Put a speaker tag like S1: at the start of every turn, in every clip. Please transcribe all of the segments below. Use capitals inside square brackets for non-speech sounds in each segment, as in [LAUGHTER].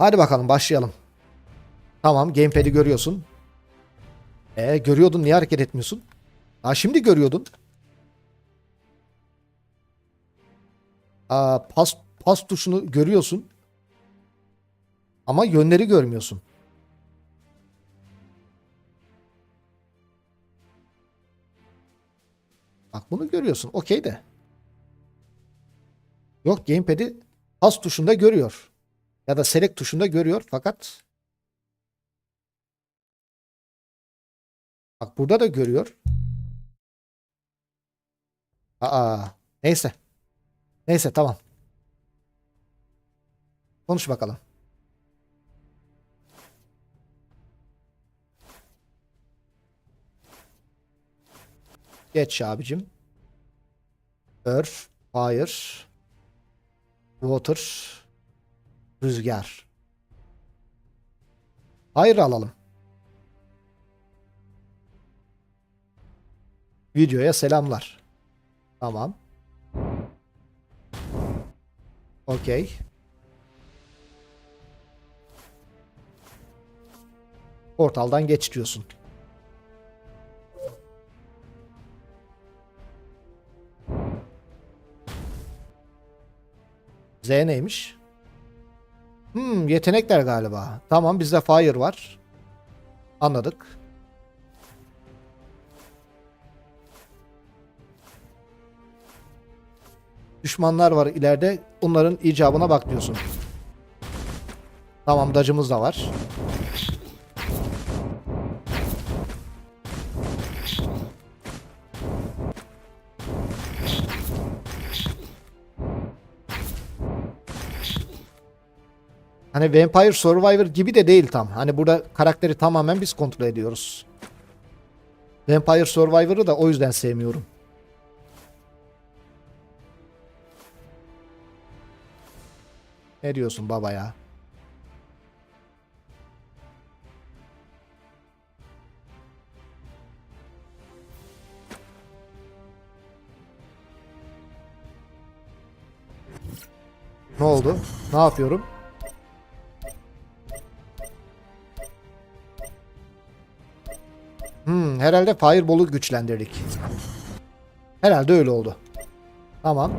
S1: Hadi bakalım başlayalım. Tamam gamepad'i görüyorsun. E görüyordun niye hareket etmiyorsun? Ha şimdi görüyordun. Aa, pas pas tuşunu görüyorsun. Ama yönleri görmüyorsun. Bak bunu görüyorsun. Okey de. Yok gamepad'i pas tuşunda görüyor. Ya da select tuşunda görüyor fakat Bak burada da görüyor. Aa, neyse. Neyse tamam. Konuş bakalım. Geç abicim. Earth, fire, water, rüzgar. Hayır alalım. Videoya selamlar. Tamam. Okey. Portaldan geç diyorsun. Z neymiş? Hmm, yetenekler galiba. Tamam bizde fire var. Anladık. Düşmanlar var ileride. Onların icabına bak diyorsun. Tamam dacımız da var. Hani Vampire Survivor gibi de değil tam. Hani burada karakteri tamamen biz kontrol ediyoruz. Vampire Survivor'ı da o yüzden sevmiyorum. Ne diyorsun baba ya? Ne oldu? Ne yapıyorum? Herhalde Fireball'u güçlendirdik. Herhalde öyle oldu. Tamam.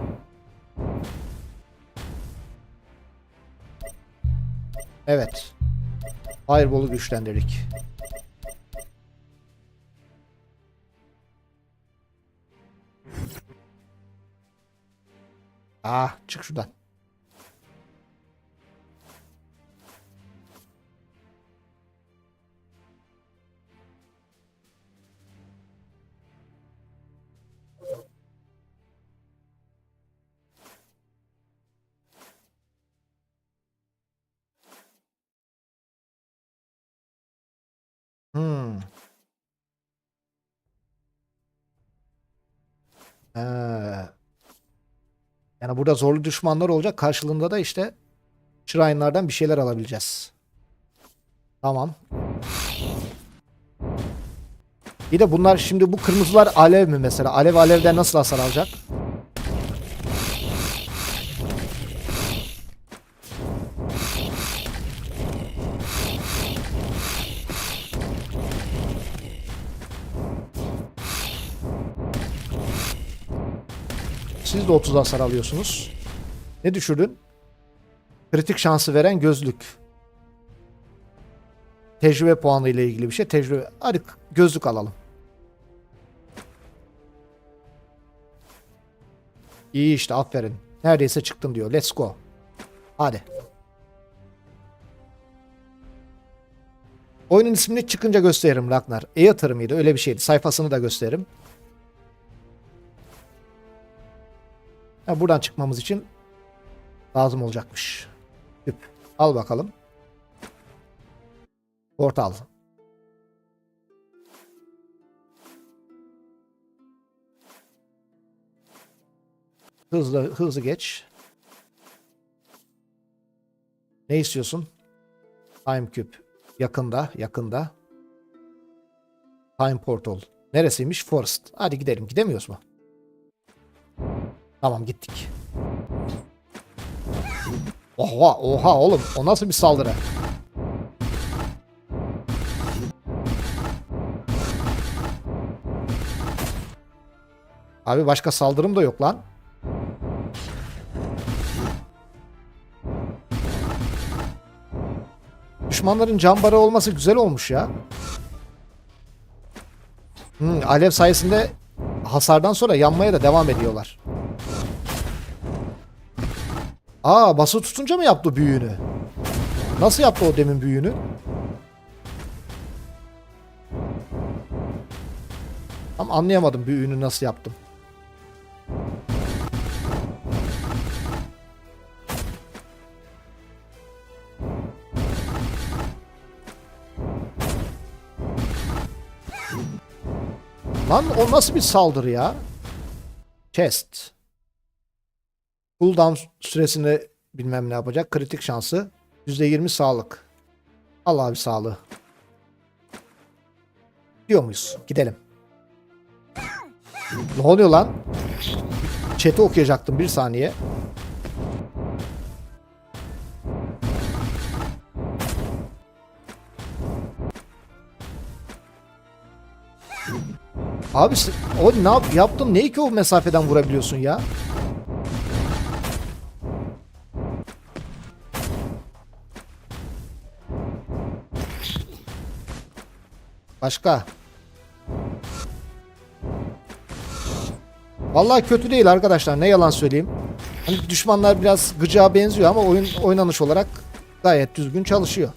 S1: Evet. Fireball'u güçlendirdik. Ah çık şuradan. Ee, yani burada zorlu düşmanlar olacak. Karşılığında da işte Shrine'lardan bir şeyler alabileceğiz. Tamam. Bir de bunlar şimdi bu kırmızılar alev mi mesela? Alev alevden nasıl hasar alacak? 30 hasar alıyorsunuz. Ne düşürdün? Kritik şansı veren gözlük. Tecrübe puanı ile ilgili bir şey. Tecrübe. Hadi gözlük alalım. İyi işte aferin. Neredeyse çıktın diyor. Let's go. Hadi. Oyunun ismini çıkınca gösteririm Ragnar. E mıydı? Öyle bir şeydi. Sayfasını da gösteririm. Ha, buradan çıkmamız için lazım olacakmış. Tüp. Al bakalım. Portal. Hızlı hızlı geç. Ne istiyorsun? Time Cube. Yakında, yakında. Time Portal. Neresiymiş? Forest. Hadi gidelim. Gidemiyoruz mu? Tamam gittik. Oha oha oğlum o nasıl bir saldırı? Abi başka saldırım da yok lan. Düşmanların cambarı olması güzel olmuş ya. Hmm, alev sayesinde hasardan sonra yanmaya da devam ediyorlar. Aa bası tutunca mı yaptı büyüğünü? Nasıl yaptı o demin büyüğünü? Tam anlayamadım büyüğünü nasıl yaptım. Lan o nasıl bir saldırı ya? Chest. Cooldown süresinde bilmem ne yapacak. Kritik şansı. %20 sağlık. Al abi sağlığı. Diyor muyuz? Gidelim. Ne oluyor lan? Chat'i okuyacaktım bir saniye. Abi o ne yap yaptın? Neyi ki o mesafeden vurabiliyorsun ya? Başka. Vallahi kötü değil arkadaşlar. Ne yalan söyleyeyim. Hani düşmanlar biraz gıcığa benziyor ama oyun oynanış olarak gayet düzgün çalışıyor.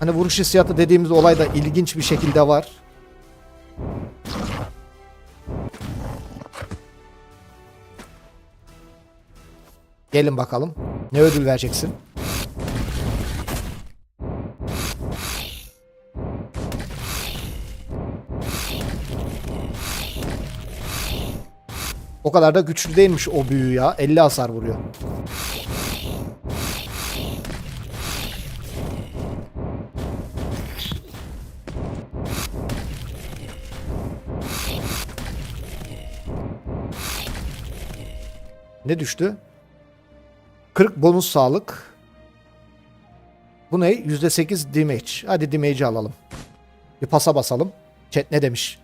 S1: Hani vuruş hissiyatı dediğimiz olay da ilginç bir şekilde var. Gelin bakalım. Ne ödül vereceksin? O kadar da güçlü değilmiş o büyü ya. 50 hasar vuruyor. Ne düştü? 40 bonus sağlık. Bu ne? %8 damage. Hadi damage'i alalım. Bir pasa basalım. Chat ne demiş?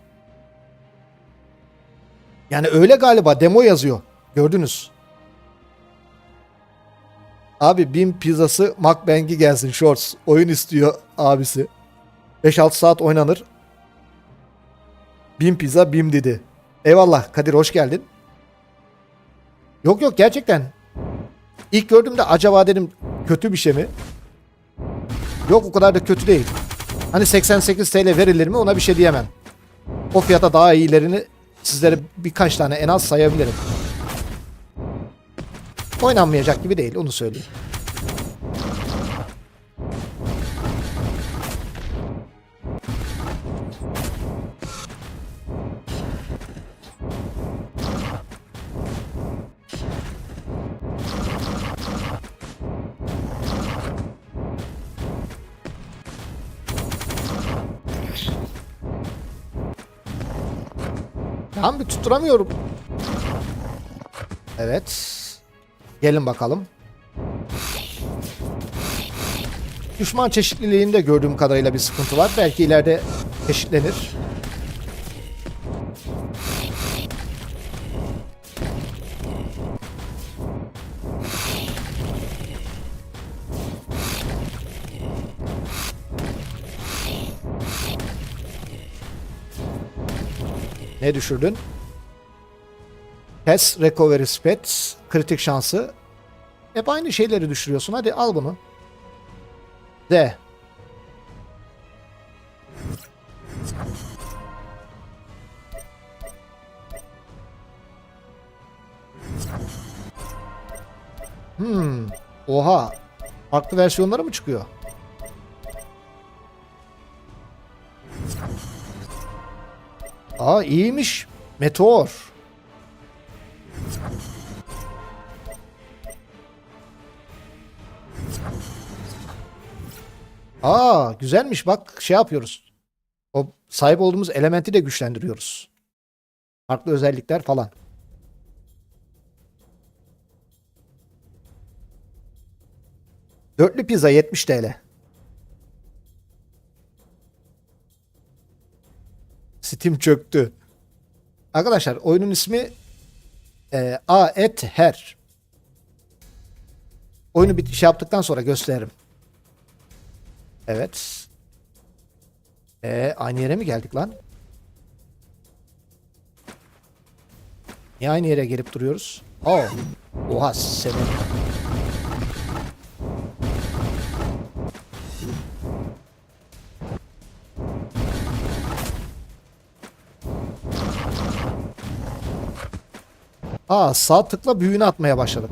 S1: Yani öyle galiba demo yazıyor. Gördünüz. Abi BİM pizzası MacBang'i gelsin Shorts. Oyun istiyor abisi. 5-6 saat oynanır. BİM pizza BİM dedi. Eyvallah Kadir hoş geldin. Yok yok gerçekten. İlk gördüğümde acaba dedim kötü bir şey mi? Yok o kadar da kötü değil. Hani 88 TL verilir mi ona bir şey diyemem. O fiyata daha iyilerini sizlere birkaç tane en az sayabilirim. Oynanmayacak gibi değil onu söyleyeyim. Tutturamıyorum. Evet. Gelin bakalım. Düşman çeşitliliğinde gördüğüm kadarıyla bir sıkıntı var. Belki ileride çeşitlenir. Ne düşürdün? Pass Recovery Speed. Kritik şansı. Hep aynı şeyleri düşürüyorsun. Hadi al bunu. D. Hmm. Oha. Farklı versiyonları mı çıkıyor? Aa iyiymiş. Meteor. Aa güzelmiş bak şey yapıyoruz. O sahip olduğumuz elementi de güçlendiriyoruz. Farklı özellikler falan. Dörtlü pizza 70 TL. Steam çöktü. Arkadaşlar oyunun ismi e, A et her. Oyunu bir şey yaptıktan sonra gösteririm. Evet. E, aynı yere mi geldik lan? Niye aynı yere gelip duruyoruz? Oh. Oha senin. Aa sağ tıkla büyüğünü atmaya başladık.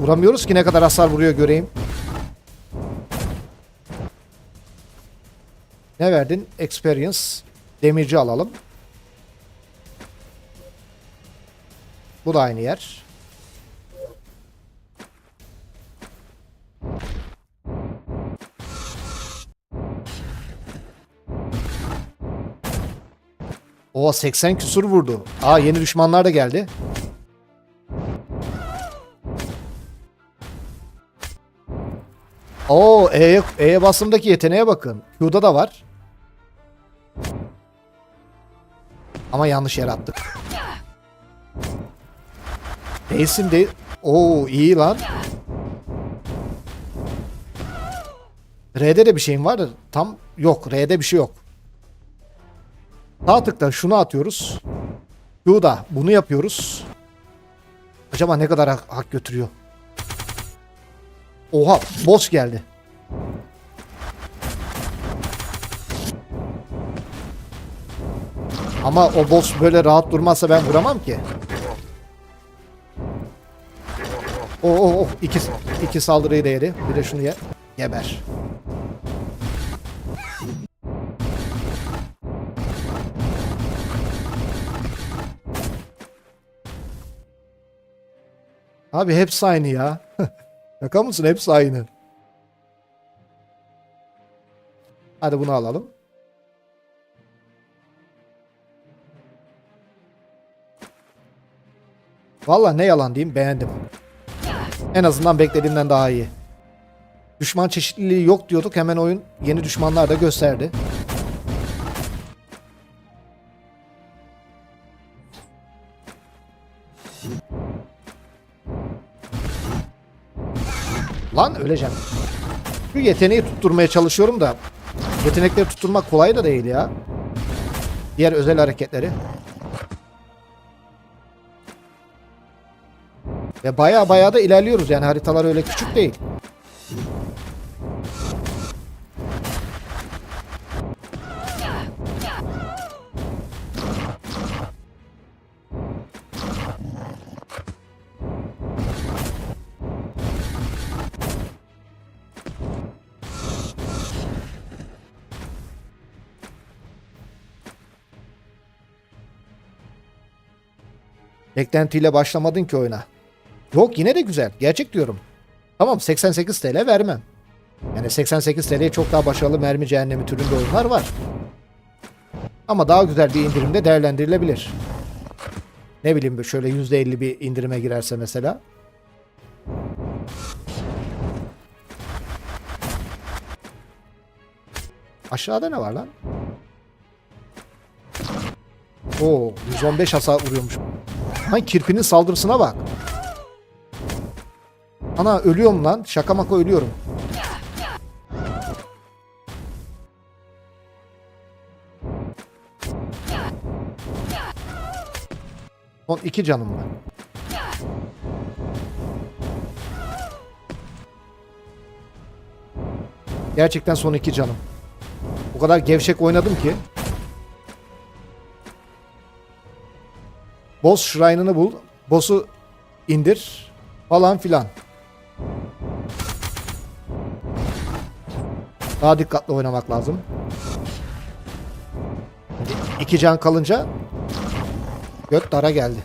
S1: Vuramıyoruz ki ne kadar hasar vuruyor göreyim. Ne verdin? Experience. Demirci alalım. Bu da aynı yer. O 80 küsur vurdu. Aa yeni düşmanlar da geldi. Oo E'ye E'ye bastığımdaki yeteneğe bakın. Q'da da var. Ama yanlış yer attık. Değilsin değil. Oo iyi lan. R'de de bir şeyim var da tam yok. R'de bir şey yok. Sağ tıkla şunu atıyoruz. Q'da bunu yapıyoruz. Acaba ne kadar hak götürüyor? Oha boss geldi. Ama o boss böyle rahat durmazsa ben vuramam ki. Oh oh oh iki, iki saldırıyı değeri. Bir de şunu ye. Geber. Abi hepsi aynı ya. Şaka mısın? Hepsi aynı. Hadi bunu alalım. Valla ne yalan diyeyim beğendim. En azından beklediğimden daha iyi. Düşman çeşitliliği yok diyorduk hemen oyun yeni düşmanlar da gösterdi. Lan öleceğim. Şu yeteneği tutturmaya çalışıyorum da yetenekleri tutturmak kolay da değil ya. Diğer özel hareketleri. Ve baya baya da ilerliyoruz yani haritalar öyle küçük değil. Beklentiyle başlamadın ki oyuna. Yok yine de güzel. Gerçek diyorum. Tamam 88 TL vermem. Yani 88 TL'ye çok daha başarılı mermi cehennemi türünde oyunlar var. Ama daha güzel bir indirimde değerlendirilebilir. Ne bileyim şöyle %50 bir indirime girerse mesela. Aşağıda ne var lan? Oo, 115 hasar vuruyormuş. Lan kirpinin saldırısına bak. Ana ölüyorum lan. Şaka maka ölüyorum. Son iki canım var. Gerçekten son iki canım. O kadar gevşek oynadım ki. Boss Shrine'ını bul. Boss'u indir. Falan filan. Daha dikkatli oynamak lazım. İki can kalınca göt dara geldi.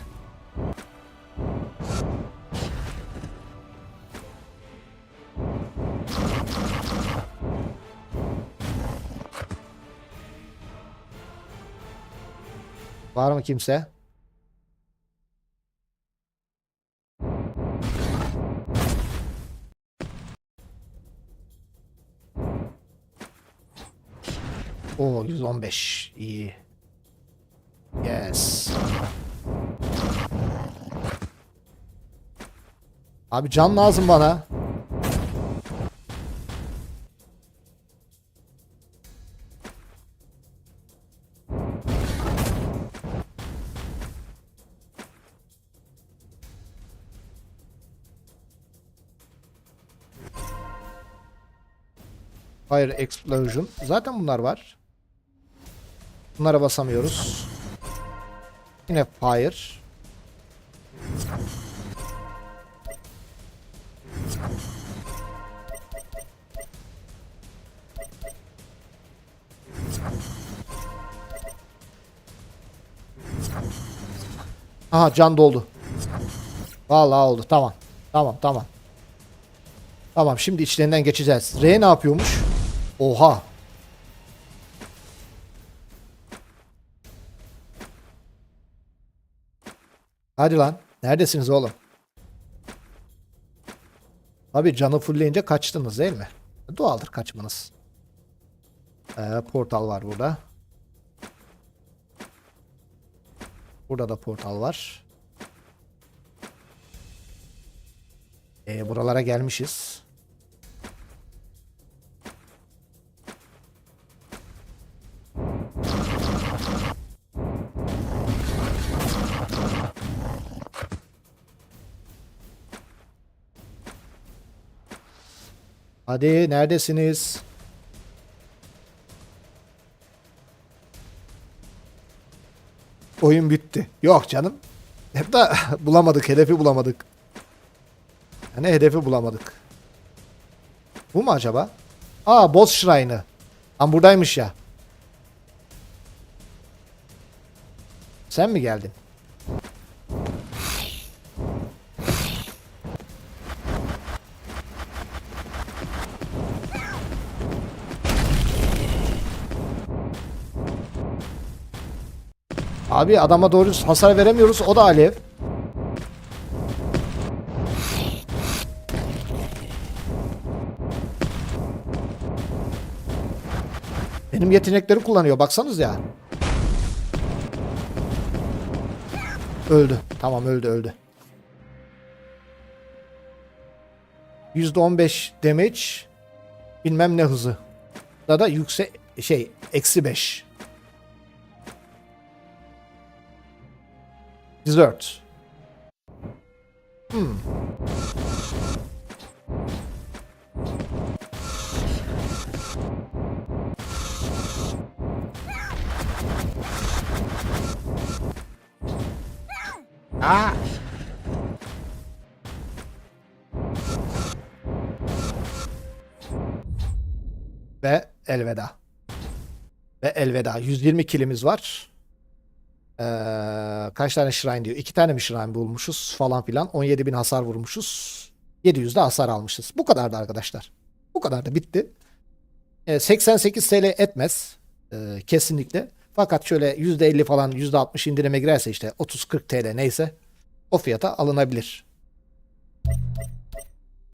S1: Var mı kimse? Oo 115. İyi. Yes. Abi can lazım bana. Fire Explosion. Zaten bunlar var. Bunlara basamıyoruz. Yine Fire. Aha can doldu. Vallahi oldu. Tamam. Tamam tamam. Tamam şimdi içlerinden geçeceğiz. R ne yapıyormuş? Oha. Hadi lan. Neredesiniz oğlum? Abi canı fullleyince kaçtınız değil mi? Doğaldır kaçmanız. Ee, portal var burada. Burada da portal var. Ee, buralara gelmişiz. Hadi neredesiniz? Oyun bitti. Yok canım. Hep de [LAUGHS] bulamadık. Hedefi bulamadık. Yani hedefi bulamadık. Bu mu acaba? Aa boss shrine'ı. Tam buradaymış ya. Sen mi geldin? Abi adama doğru hasar veremiyoruz. O da alev. Benim yetenekleri kullanıyor. Baksanız ya. Öldü. Tamam öldü öldü. %15 damage bilmem ne hızı. Da da yüksek şey eksi 5. Dessert. Hmm. Aa. Ve elveda. Ve elveda. 120 kilimiz var. Ee, kaç tane shrine diyor? İki tane mi shrine bulmuşuz falan filan. 17 bin hasar vurmuşuz. 700 de hasar almışız. Bu kadardı arkadaşlar. Bu kadar da bitti. Ee, 88 TL etmez. Ee, kesinlikle. Fakat şöyle %50 falan %60 indirime girerse işte 30-40 TL neyse o fiyata alınabilir.